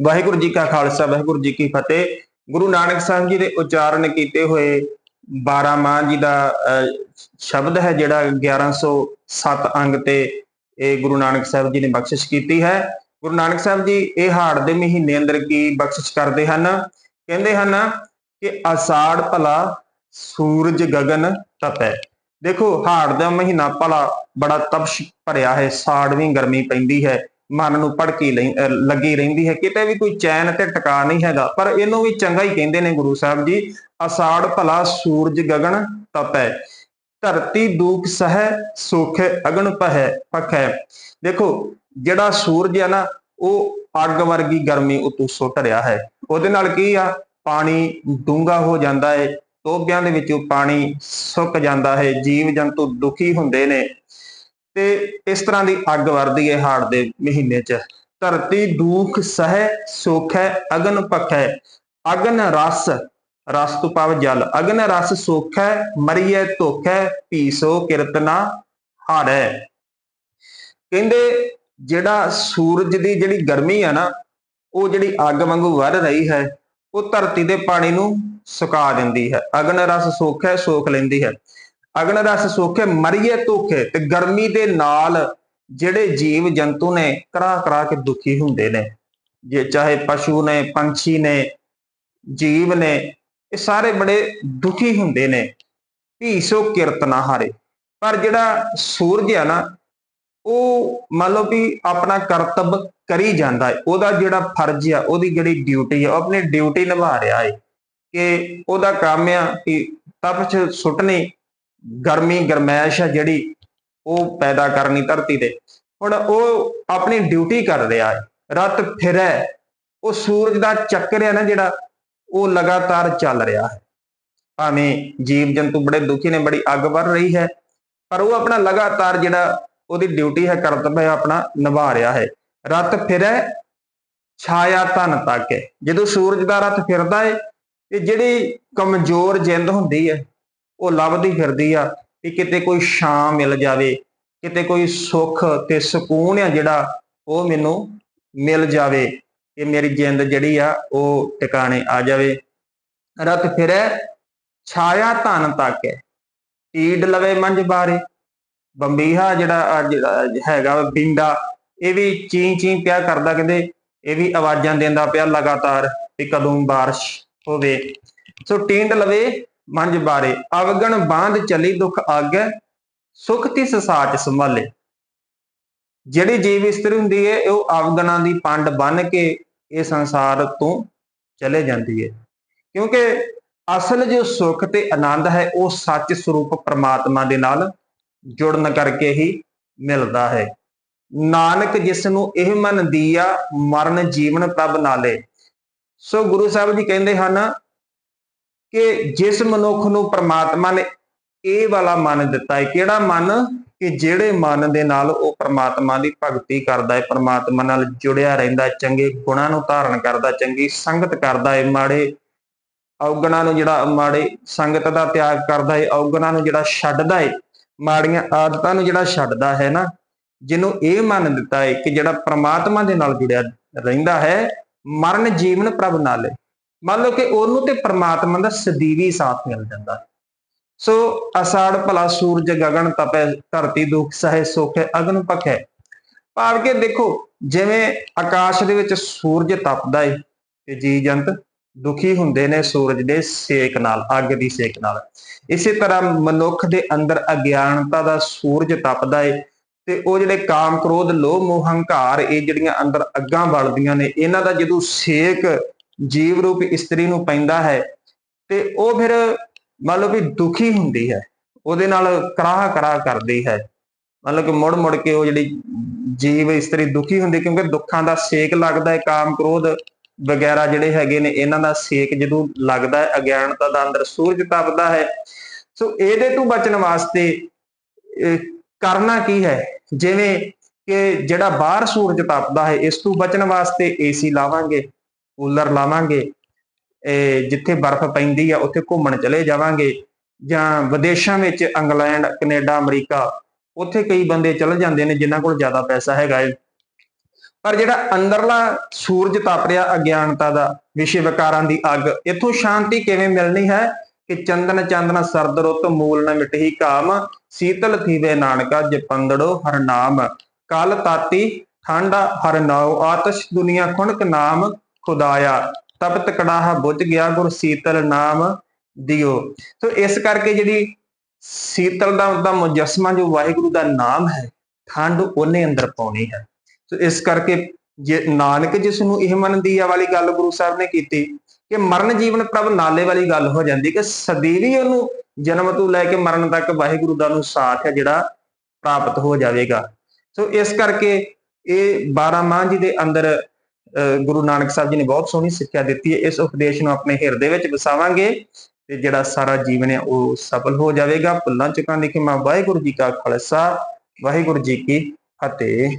ਵਾਹਿਗੁਰੂ ਜੀ ਕਾ ਖਾਲਸਾ ਵਾਹਿਗੁਰੂ ਜੀ ਕੀ ਫਤਿਹ। ਗੁਰੂ ਨਾਨਕ ਸਾਹਿਬ ਜੀ ਦੇ ਉਚਾਰਨ ਕੀਤੇ ਹੋਏ 12 ਮਾਂ ਜੀ ਦਾ ਅਹ, ਸ਼ਬਦ ਹੈ ਜਿਹੜਾ 1107 ਅੰਗ ਤੇ ਇਹ ਗੁਰੂ ਨਾਨਕ ਸਾਹਿਬ ਜੀ ਨੇ ਬਖਸ਼ਿਸ਼ ਕੀਤੀ ਹੈ। ਗੁਰੂ ਨਾਨਕ ਸਾਹਿਬ ਜੀ ਇਹ ਹਾੜ ਦੇ ਮਹੀਨੇ ਅੰਦਰ ਕੀ ਬਖਸ਼ਿਸ਼ ਕਰਦੇ ਹਨ? ਕਹਿੰਦੇ ਹਨ ਕਿ ਆਸਾੜ ਭਲਾ ਸੂਰਜ ਗਗਨ ਤਪੈ। ਦੇਖੋ ਹਾੜ ਦਾ ਮਹੀਨਾ ਭਲਾ ਬੜਾ ਤਪਸ਼ ਭਰਿਆ ਹੈ ਸਾੜਵੀਂ ਗਰਮੀ ਪੈਂਦੀ ਹੈ। ਮਨ ਨੂੰ ਭੜਕੀ ਲਈ- ਲੱਗੀ ਰਹਿੰਦੀ ਹੈ। ਕਿਤੇ ਵੀ ਕੋਈ ਚੈਨ ਤੇ ਟਿਕਾ ਨਹੀਂ ਹੈਗਾ। ਪਰ ਇਹਨੂੰ ਵੀ ਚੰਗਾ ਹੀ ਕਹਿੰਦੇ ਨੇ ਗੁਰੂ ਸਾਹਿਬ ਜੀ, ਅਸਾੜ ਭਲਾ ਸੂਰਜ ਗਗਨ ਤਪੈ, ਧਰਤੀ ਦੂਖ ਸਹਿ, ਸੁਖ ਅਗਨ ਪਹੈ, ਪਖੈ। ਦੇਖੋ, ਜਿਹੜਾ ਸੂਰਜ ਹੈ ਨਾ, ਉਹ ਅੱਗ ਵਰਗੀ ਗਰਮੀ ਉਤੋਂ ਸੁੱਟ ਰਿਹਾ ਹੈ। ਉਹਦੇ ਨਾਲ ਕੀ ਆ? ਪਾਣੀ ਡੂੰਘਾ ਹੋ ਜਾਂਦਾ ਹੈ ਟੋਬਿਆਂ ਦੇ ਵਿੱਚੋਂ ਪਾਣੀ ਸੁੱਕ ਜਾਂਦਾ ਹੈ। ਜੀਵ ਜੰਤੂ ਦੁਖੀ ਹੁੰਦੇ ਨੇ। ਤੇ ਇਸ ਤਰ੍ਹਾਂ ਦੀ ਅੱਗ ਵਰਦੀ ਹੈ ਹਾੜ ਦੇ ਮਹੀਨੇ 'ਚ। ਧਰਤੀ ਦੁਖ, ਸਹਿ, ਸੋਖੈ ਅਗਨ ਪਖੈ ਅਗਨ ਰਸ ਰਸ ਤੋਂ ਪਾਵ ਜਲ। ਅਗਨ ਰਸ, ਸੋਖੈ ਮਰੀਏ ਧੋਖੈ ਪੀਸੋ ਕਿਰਤਨਾ ਹਾਰੈ ਕਹਿੰਦੇ ਜਿਹੜਾ ਸੂਰਜ ਦੀ ਜਿਹੜੀ ਗਰਮੀ ਆ ਨਾ, ਉਹ ਜਿਹੜੀ ਅੱਗ ਵਾਂਗੂ ਵੱਧ ਰਹੀ ਹੈ, ਉਹ ਧਰਤੀ ਦੇ ਪਾਣੀ ਨੂੰ ਸੁਕਾ ਦਿੰਦੀ ਹੈ। ਅਗਨ ਰਸ, ਸੋਖੈ ਸੋਖ ਲੈਂਦੀ ਹੈ। ਅਗਨ ਰਸ ਸੋਖੇ ਮਰੀਏ ਧੋਖੇ ਤੇ ਗਰਮੀ ਦੇ ਨਾਲ ਜਿਹੜੇ ਜੀਵ ਜੰਤੂ ਨੇ ਕਰਾ ਕਰਾ ਕੇ ਦੁਖੀ ਹੁੰਦੇ ਨੇ। ਜੇ ਚਾਹੇ ਪਸ਼ੂ ਨੇ, ਪੰਛੀ ਨੇ, ਜੀਵ ਨੇ, ਇਹ ਸਾਰੇ ਬੜੇ ਦੁਖੀ ਹੁੰਦੇ ਨੇ। ਭੀਸੋ ਕਿਰਤ ਨਾ ਹਾਰੇ। ਪਰ ਜਿਹੜਾ ਸੂਰਜ ਆ ਨਾ, ਉਹ ਮੰਨ ਲਓ ਵੀ ਆਪਣਾ ਕਰਤੱਵ ਕਰੀ ਜਾਂਦਾ ਹੈ। ਉਹਦਾ ਜਿਹੜਾ ਫਰਜ਼ ਆ, ਉਹਦੀ ਜਿਹੜੀ ਡਿਊਟੀ ਆ, ਉਹ ਆਪਣੀ ਡਿਊਟੀ ਨਿਭਾ ਰਿਹਾ ਹੈ ਕਿ ਉਹਦਾ ਕੰਮ ਆ ਕਿ ਤਪਸ਼ ਸੁੱਟਣੀ ਗਰਮੀ, ਗਰਮੈਸ਼ ਹੈ ਜਿਹੜੀ ਉਹ ਪੈਦਾ ਕਰਨੀ ਧਰਤੀ ਤੇ। ਹੁਣ ਉਹ ਆਪਣੀ ਡਿਊਟੀ ਕਰ ਰਿਹਾ ਹੈ ਰਤ ਫਿਰੈ, ਉਹ ਸੂਰਜ ਦਾ ਚੱਕਰ ਹੈ ਨਾ ਜਿਹੜਾ, ਉਹ ਲਗਾਤਾਰ ਚੱਲ ਰਿਹਾ ਹੈ। ਭਾਵੇਂ ਜੀਵ ਜੰਤੂ ਬੜੇ ਦੁਖੀ ਨੇ, ਬੜੀ ਅੱਗ ਵਰ ਰਹੀ ਹੈ, ਪਰ ਉਹ ਆਪਣਾ ਲਗਾਤਾਰ ਜਿਹੜਾ ਉਹਦੀ ਡਿਊਟੀ ਹੈ, ਕਰਤੱਵ ਹੈ ਆਪਣਾ ਨਿਭਾ ਰਿਹਾ ਹੈ। ਰਤ ਫਿਰੈ, ਛਾਇਆ ਧਨ ਤੱਕ। ਹੈ ਜਦੋਂ ਸੂਰਜ ਦਾ ਰਥ ਫਿਰਦਾ ਹੈ ਤੇ ਜਿਹੜੀ ਕਮਜ਼ੋਰ ਜਿੰਦ ਹੁੰਦੀ ਹੈ ਉਹ ਲੱਭਦੀ ਫਿਰਦੀ ਆ ਕਿ ਕਿਤੇ ਕੋਈ ਛਾਂ ਮਿਲ ਜਾਵੇ, ਕਿਤੇ ਕੋਈ ਸੁੱਖ ਤੇ ਸਕੂਨ ਆ ਜਿਹੜਾ ਉਹ ਮੈਨੂੰ ਮਿਲ ਜਾਵੇ ਕਿ ਮੇਰੀ ਜਿੰਦ ਜਿਹੜੀ ਆ ਉਹ ਟਿਕਾਣੇ ਆ ਜਾਵੇ। ਰਤ ਫਿਰੈ, ਛਾਇਆ ਧਨ ਤੱਕ ਹੈ ਟੀਡ ਲਵੇ ਮੰਝ ਬਾਰੇ ਬੰਬੀਹਾ ਜਿਹੜਾ ਆਹ ਜਿਹੜਾ ਹੈਗਾ ਬਿੰਡਾ ਇਹ ਵੀ ਚੀਂ ਚੀਂ ਪਿਆ ਕਰਦਾ ਕਹਿੰਦੇ, ਇਹ ਵੀ ਆਵਾਜ਼ਾਂ ਦਿੰਦਾ ਪਿਆ ਲਗਾਤਾਰ ਵੀ ਕਦੋਂ ਬਾਰਿਸ਼ ਹੋਵੇ। ਸੋ ਟੀਂਡ ਲਵੇ ਮੰਜ ਬਾਰੇ, ਅਵਗਣ ਬਾਂਧ ਚਲੀ ਦੁਖ ਆਗੈ, ਸੁਖ ਤਿਸ ਸਾਚ ਸੰਭਾਲੇ। ਜਿਹੜੀ ਜੀਵ ਇਸਤਰੀ ਹੁੰਦੀ ਹੈ ਉਹ ਅਵਗਣਾਂ ਦੀ ਪੰਡ ਬਨ ਕੇ ਇਹ ਸੰਸਾਰ ਤੋਂ ਚਲੇ ਜਾਂਦੀ ਹੈ ਕਿਉਂਕਿ ਅਸਲ ਜੋ ਸੁਖ ਤੇ ਆਨੰਦ ਹੈ, ਉਹ ਸੱਚ ਸਰੂਪ ਪ੍ਰਮਾਤਮਾ ਦੇ ਨਾਲ ਜੁੜਨ ਕਰਕੇ ਹੀ ਮਿਲਦਾ ਹੈ। ਨਾਨਕ ਜਿਸ ਨੂੰ ਇਹ ਮਨ ਦੀਆ, ਮਰਨ ਜੀਵਨ ਪ੍ਰਭ ਨਾਲੇ। ਸੋ ਗੁਰੂ ਸਾਹਿਬ ਜੀ ਕਹਿੰਦੇ ਹਨ ਕਿ ਜਿਸ ਮਨੁੱਖ ਨੂੰ ਪ੍ਰਮਾਤਮਾ ਨੇ ਇਹ ਵਾਲਾ ਮਨ ਦਿੱਤਾ ਹੈ, ਕਿਹੜਾ ਮਨ? ਕਿ ਜਿਹੜੇ ਮਨ ਦੇ ਨਾਲ ਉਹ ਪ੍ਰਮਾਤਮਾ ਦੀ ਭਗਤੀ ਕਰਦਾ ਹੈ, ਪ੍ਰਮਾਤਮਾ ਨਾਲ ਜੁੜਿਆ ਰਹਿੰਦਾ ਚੰਗੇ ਗੁਣਾਂ ਨੂੰ ਧਾਰਨ ਕਰਦਾ ਚੰਗੀ ਸੰਗਤ ਕਰਦਾ ਹੈ, ਮਾੜੇ ਔਗਣਾਂ ਨੂੰ ਜਿਹੜਾ ਮਾੜੇ ਸੰਗਤ ਦਾ ਤਿਆਗ ਕਰਦਾ ਹੈ, ਔਗਣਾਂ ਨੂੰ ਜਿਹੜਾ ਛੱਡਦਾ ਹੈ, ਮਾੜੀਆਂ ਆਦਤਾਂ ਨੂੰ ਜਿਹੜਾ ਛੱਡਦਾ ਹੈ ਨਾ, ਜਿਹਨੂੰ ਇਹ ਮੰਨ ਦਿੱਤਾ ਹੈ ਕਿ ਜਿਹੜਾ ਪ੍ਰਮਾਤਮਾ ਦੇ ਨਾਲ ਜੁੜਿਆ ਰਹਿੰਦਾ ਹੈ, ਮਰਨ ਜੀਵਨ ਪ੍ਰਭ ਨਾਲੇ ਮੰਨ ਲਓ ਕਿ ਉਹਨੂੰ ਤੇ ਪ੍ਰਮਾਤਮਾ ਦਾ ਸਦੀਵੀ ਸਾਥ ਮਿਲ ਜਾਂਦਾ ਹੈ। ਸੋ ਅਸਾੜ ਭਲਾ ਸੂਰਜ ਗਗਨ ਤਪੈ, ਧਰਤੀ ਦੁਖ ਸਹਿ ਸੁਖ, ਅਗਨ ਪਖੈ ਭਾਵ ਕਿ ਦੇਖੋ, ਜਿਵੇਂ ਆਕਾਸ਼ ਦੇ ਵਿੱਚ ਸੂਰਜ ਤਪਦਾ ਏ, ਤੇ ਜੀ ਜੰਤ ਦੁਖੀ ਹੁੰਦੇ ਨੇ ਸੂਰਜ ਦੇ ਸੇਕ ਨਾਲ, ਅੱਗ ਦੀ ਸੇਕ ਨਾਲ ਇਸੇ ਤਰ੍ਹਾਂ ਮਨੁੱਖ ਦੇ ਅੰਦਰ ਅਗਿਆਨਤਾ ਦਾ ਸੂਰਜ ਤਪਦਾ ਏ, ਤੇ ਉਹ ਜਿਹੜੇ ਕਾਮ ਕ੍ਰੋਧ ਲੋਭ ਮੋਹ ਹੰਕਾਰ, ਇਹ ਜਿਹੜੀਆਂ ਅੰਦਰ ਅੱਗਾਂ ਬਲਦੀਆਂ ਨੇ, ਇਹਨਾਂ ਦਾ ਜਦੋਂ ਸੇਕ ਜੀਵ ਰੂਪ ਇਸਤਰੀ ਨੂੰ ਪੈਂਦਾ ਹੈ ਤੇ ਉਹ ਫਿਰ ਮੰਨ ਲਓ ਵੀ ਦੁਖੀ ਹੁੰਦੀ ਹੈ, ਉਹਦੇ ਨਾਲ ਕਰਾਹ ਕਰਾਹ ਕਰਦੀ ਹੈ। ਮਤਲਬ ਕਿ ਮੁੜ ਮੁੜ ਕੇ ਉਹ ਜਿਹੜੀ ਜੀਵ ਇਸਤਰੀ ਦੁਖੀ ਹੁੰਦੀ, ਕਿਉਂਕਿ ਦੁੱਖਾਂ ਦਾ ਸੇਕ ਲੱਗਦਾ ਹੈ, ਕਾਮ ਕ੍ਰੋਧ ਵਗੈਰਾ ਜਿਹੜੇ ਹੈਗੇ ਨੇ, ਇਹਨਾਂ ਦਾ ਸੇਕ ਜਦੋਂ ਲੱਗਦਾ ਹੈ, ਅਗਿਆਨਤਾ ਦਾ ਅੰਦਰ ਸੂਰਜ ਤਪਦਾ ਹੈ। ਸੋ ਇਹਦੇ ਤੋਂ ਬਚਣ ਵਾਸਤੇ ਕਰਨਾ ਕੀ ਹੈ? ਜਿਵੇਂ ਕਿ ਜਿਹੜਾ ਬਾਹਰ ਸੂਰਜ ਤਪਦਾ ਹੈ, ਇਸ ਤੋਂ ਬਚਣ ਵਾਸਤੇ ਏਸੀ ਲਾਵਾਂਗੇ। ਕੂਲਰ ਲਾਵਾਂਗੇ, ਇਹ ਜਿੱਥੇ ਬਰਫ਼ ਪੈਂਦੀ ਆ ਉੱਥੇ ਘੁੰਮਣ ਚਲੇ ਜਾਵਾਂਗੇ ਜਾਂ ਵਿਦੇਸ਼ਾਂ ਵਿੱਚ ਇੰਗਲੈਂਡ, ਕੈਨੇਡਾ, ਅਮਰੀਕਾ, ਉੱਥੇ ਕਈ ਬੰਦੇ ਚਲੇ ਜਾਂਦੇ ਨੇ ਜਿਨ੍ਹਾਂ ਕੋਲ ਜ਼ਿਆਦਾ ਪੈਸਾ ਹੈਗਾ ਏ। ਪਰ ਜਿਹੜਾ ਅੰਦਰਲਾ ਸੂਰਜ ਤਪ ਰਿਹਾ ਅਗਿਆਨਤਾ ਦਾ ਵਿਸ਼ੇ ਵਿਕਾਰਾਂ ਦੀ ਅੱਗ, ਇਥੋਂ ਸ਼ਾਂਤੀ ਕਿਵੇਂ ਮਿਲਣੀ ਹੈ ਕਿ ਚੰਦਨ ਚੰਦਨ ਸਰਦ ਰੁੱਤ, ਮੂਲ ਨ ਮਿਟਹੀ ਕਾਮ ਸੀਤਲ ਥੀਵੇ ਨਾਨਕਾ ਜਪੰਦੜੋ ਹਰ ਨਾਮ, ਕਲ ਤਾਤੀ ਠੰਡਾ ਹਰ ਨਾਉ, ਆਤਸ਼ ਦੁਨੀਆ ਖੁਣਕ ਨਾਮ ਖੁਦਾਇਆ ਤਬ ਕੜਾਹਾ ਬੁੱਝ ਗਿਆ ਗੁਰ ਸੀਤਲ ਨਾਮ ਦਿਓ। ਸੋ ਇਸ ਕਰਕੇ ਜਿਹੜੀ ਸੀਤਲ ਦਾ ਦਾ ਮੁਜੱਸਮਾ, ਜੋ ਵਾਹਿਗੁਰੂ ਦਾ ਨਾਮ ਹੈ, ਠੰਡ ਉਹਨੇ ਅੰਦਰ ਪਾਉਣੀ ਹੈ। ਸੋ ਇਸ ਕਰਕੇ ਜੇ ਨਾਨਕ ਜਿਸ ਨੂੰ ਇਹ ਮੰਨਦੀ ਆ ਵਾਲੀ ਗੱਲ ਗੁਰੂ ਸਾਹਿਬ ਨੇ ਕੀਤੀ, ਕਿ ਮਰਨ ਜੀਵਨ ਪ੍ਰਭ ਨਾਲੇ ਵਾਲੀ ਗੱਲ ਹੋ ਜਾਂਦੀ, ਕਿ ਸਦੀਵੀ ਉਹਨੂੰ ਜਨਮ ਤੋਂ ਲੈ ਕੇ ਮਰਨ ਤੱਕ ਵਾਹਿਗੁਰੂ ਦਾ ਨੂੰ ਸਾਥ ਹੈ ਜਿਹੜਾ ਪ੍ਰਾਪਤ ਹੋ ਜਾਵੇਗਾ। ਸੋ ਇਸ ਕਰਕੇ ਇਹ 12 ਮਾਹ ਜੀ ਦੇ ਅੰਦਰ ਗੁਰੂ ਨਾਨਕ ਸਾਹਿਬ ਜੀ ਨੇ ਬਹੁਤ ਸੋਹਣੀ ਸਿੱਖਿਆ ਦਿੱਤੀ ਹੈ। ਇਸ ਉਪਦੇਸ਼ ਨੂੰ ਆਪਣੇ ਹਿਰਦੇ ਵਿੱਚ ਵਸਾਵਾਂਗੇ ਤੇ ਜਿਹੜਾ ਸਾਰਾ ਜੀਵਨ ਹੈ ਉਹ ਸਫਲ ਹੋ ਜਾਵੇਗਾ। ਭੁੱਲਾਂ ਚੁੱਕਾਂ ਦੀ ਖਿਮਾ। ਵਾਹਿਗੁਰੂ ਜੀ ਕਾ ਖਾਲਸਾ, ਵਾਹਿਗੁਰੂ ਜੀ ਕੀ ਫਤਿਹ।